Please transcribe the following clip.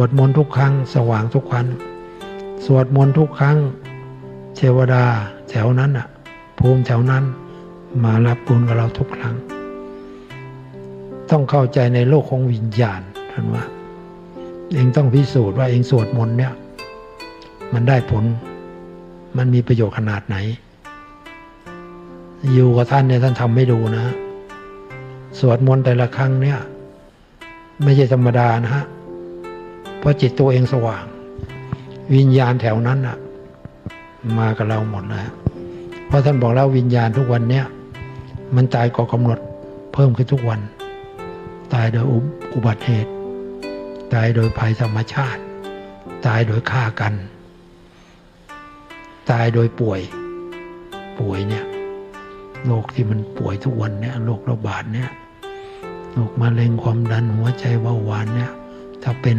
วดมนต์ทุกครั้ง สว่างทุกครั้งสวดมนต์ทุกครั้งเทวดาแถวนั้นอะภูมิแถวนั้น มารับบุญกับเราทุกครั้ง ต้องเข้าใจในโลกของวิญญาณท่านว่า เองต้องพิสูจน์ว่าเองสวดมนต์เนี่ย มันได้ผล มันมีประโยชน์ขนาดไหน อยู่กับท่านเนี่ยท่านทำให้ดูนะ สวดมนต์แต่ละครั้งเนี่ย ไม่ใช่ธรรมดานะฮะ ราะจิตตัวเองสว่าง วิญญาณแถวนั้นอะมากับเราหมดแล้วเพราะท่านบอกแล้ววิญญาณทุกวันเนี่ยมันตายก่อกำหนดเพิ่มขึ้นทุกวัน ตายโดยอุบัติเหตุ ตายโดยภัยธรรมชาติ ตายโดยฆ่ากัน ตายโดยป่วย ป่วยเนี่ยโรคที่มันป่วยทุกวันเนี่ยโรคระบาดเนี่ยโรคมะเร็งความดันหัวใจเบาหวานเนี่ยถ้าเป็น